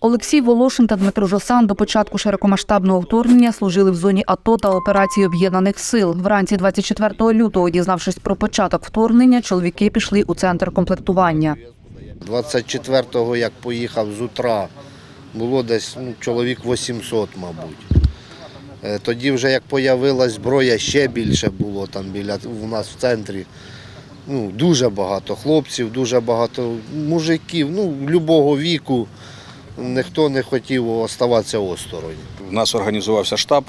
Олексій Волошин та Дмитро Жосан до початку широкомасштабного вторгнення служили в зоні АТО та операції об'єднаних сил. Вранці 24 лютого, дізнавшись про початок вторгнення, чоловіки пішли у центр комплектування. 24-го, як поїхав з утра, було десь ну, чоловік 800, мабуть. Е, Тоді вже як появилась зброя, ще більше було там біля у нас в центрі. Ну, дуже багато хлопців, дуже багато мужиків, ну, будь-якого віку. Ніхто не хотів оставатися осторонь. У нас організувався штаб.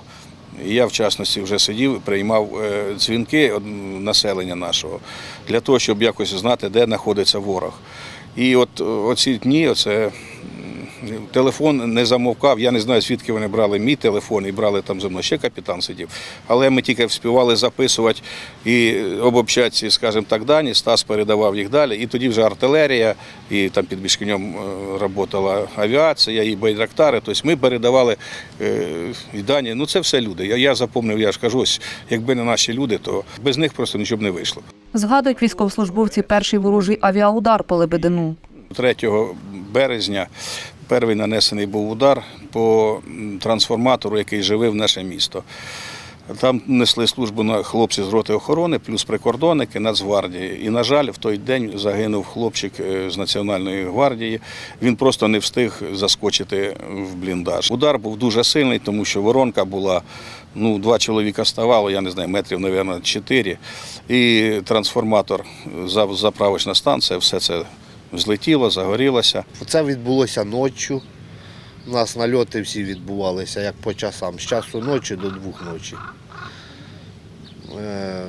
Я, в частності, вже сидів, приймав е, дзвінки населення нашого для того, щоб якось знати, де знаходиться ворог. І от е, оці дні, оце телефон не замовкав. Я не знаю, звідки вони брали мій телефон і брали там зі мною ще капітан сидів. Але ми тільки вспівали записувати і обобщати ці, скажімо так, дані. Стас передавав їх далі. І тоді вже артилерія, і там під Бішкинем працювала авіація, і байрактари. Тобто ми передавали е, і дані. Ну це все люди. Я, я запомнив, я ж кажу, ось, якби не наші люди, то без них просто нічого б не вийшло. Згадують військовослужбовці перший ворожий авіаудар по Лебедину. 3 березня перший нанесений був удар по трансформатору, який живив наше місто. Там несли службу на хлопці з роти охорони, плюс прикордонники Нацгвардії. І, на жаль, в той день загинув хлопчик е, з Національної гвардії. Він просто не встиг заскочити в бліндаж. Удар був дуже сильний, тому що воронка була. Ну, два чоловіка ставало, я не знаю, метрів, мабуть, чотири. І трансформатор, заправочна станція, все це злетіло, загорілося. Це відбулося ночі. У нас нальоти всі відбувалися як по часам, з часу ночі до двох ночі. Е,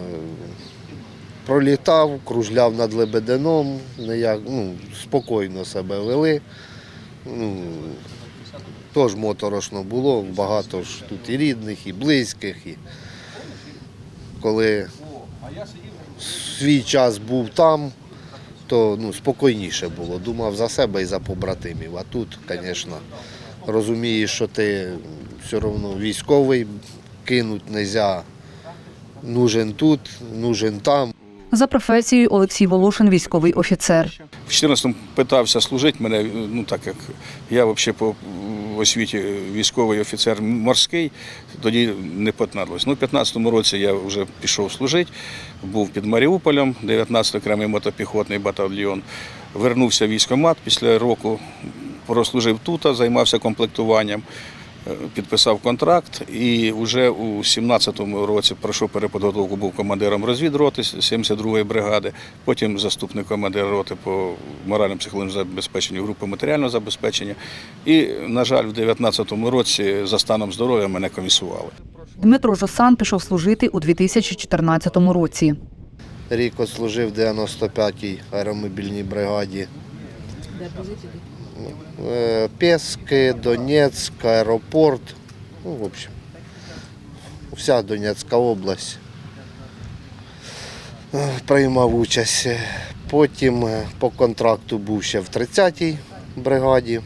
Пролітав, кружляв над Лебедином, ніяк, ну, спокійно себе вели. Ну, Тож моторошно було, багато ж тут і рідних, і близьких. І коли свій час був там, то ну, спокійніше було. Думав за себе і за побратимів. А тут, звісно, розумієш, що ти все одно військовий, кинуть не можна. Нужен тут, нужен там. За професією Олексій Волошин військовий офіцер. В 14-му питався служити мене, ну так як я взагалі по освіті військовий офіцер морський, тоді не потнарлось. Ну, у 15-му році я вже пішов служити, був під Маріуполем, 19-й окремий мотопіхотний батальйон. Вернувся в військкомат після року, прослужив тут, займався комплектуванням. Підписав контракт і вже у 17-му році пройшов переподготовку, був командиром розвідроти 72-ї бригади, потім заступник командира роти по морально-психологічному забезпеченню групи матеріального забезпечення. І, на жаль, в 19-му році за станом здоров'я мене комісували. Дмитро Жосан пішов служити у 2014 році. Рік служив в 95-й аеромобільній бригаді. Е, Пески, Донецьк, аеропорт. Ну, в общем, вся Донецька область. Е, Приймав участь. Потім по контракту був ще в 30-й бригаді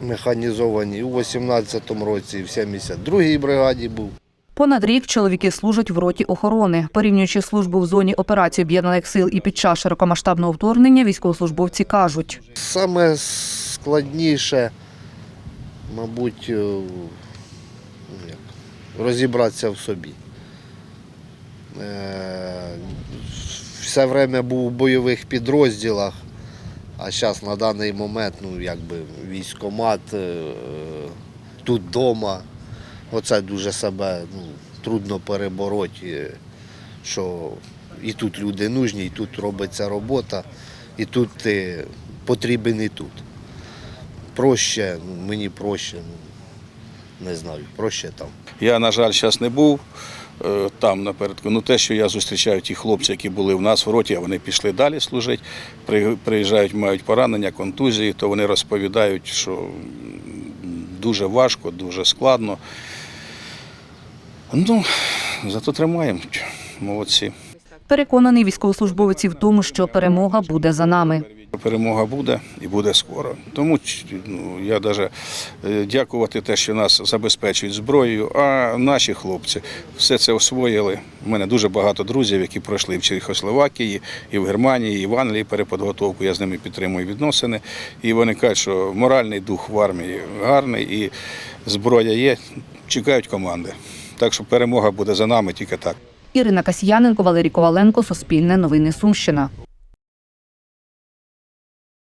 механізованій. У 18-му році в 72-й бригаді був. Понад рік чоловіки служать в роті охорони. Порівнюючи службу в зоні операції об'єднаних сил і під час широкомасштабного вторгнення, військовослужбовці кажуть, Саме складніше, мабуть, е, ну, розібратися в собі. Е, Все время був у бойових підрозділах, а зараз на даний момент ну, якби військомат, е, тут вдома. Оце дуже себе ну, трудно перебороти, е, що і тут люди нужні, і тут робиться робота, і тут ти потрібен і тут. Проще, ну, мені проще, ну, не знаю, проще там. Я, на жаль, зараз не був е, там напередку. Ну, те, що я зустрічаю ті хлопці, які були в нас в роті, а вони пішли далі служити, приїжджають, мають поранення, контузії, то вони розповідають, що дуже важко, дуже складно. Ну, зато тримаємо. Молодці. переконаний військовослужбовець в тому, що перемога буде за нами. Перемога буде і буде скоро. Тому ну, я навіть дякувати те, що нас забезпечують зброєю, а наші хлопці все це освоїли. У мене дуже багато друзів, які пройшли в Чехословакії, і в Германії, і в Англії переподготовку. Я з ними підтримую відносини. І вони кажуть, що моральний дух в армії гарний і зброя є, чекають команди. Так що перемога буде за нами тільки так. Ірина Касьяненко, Валерій Коваленко, Суспільне новини Сумщина.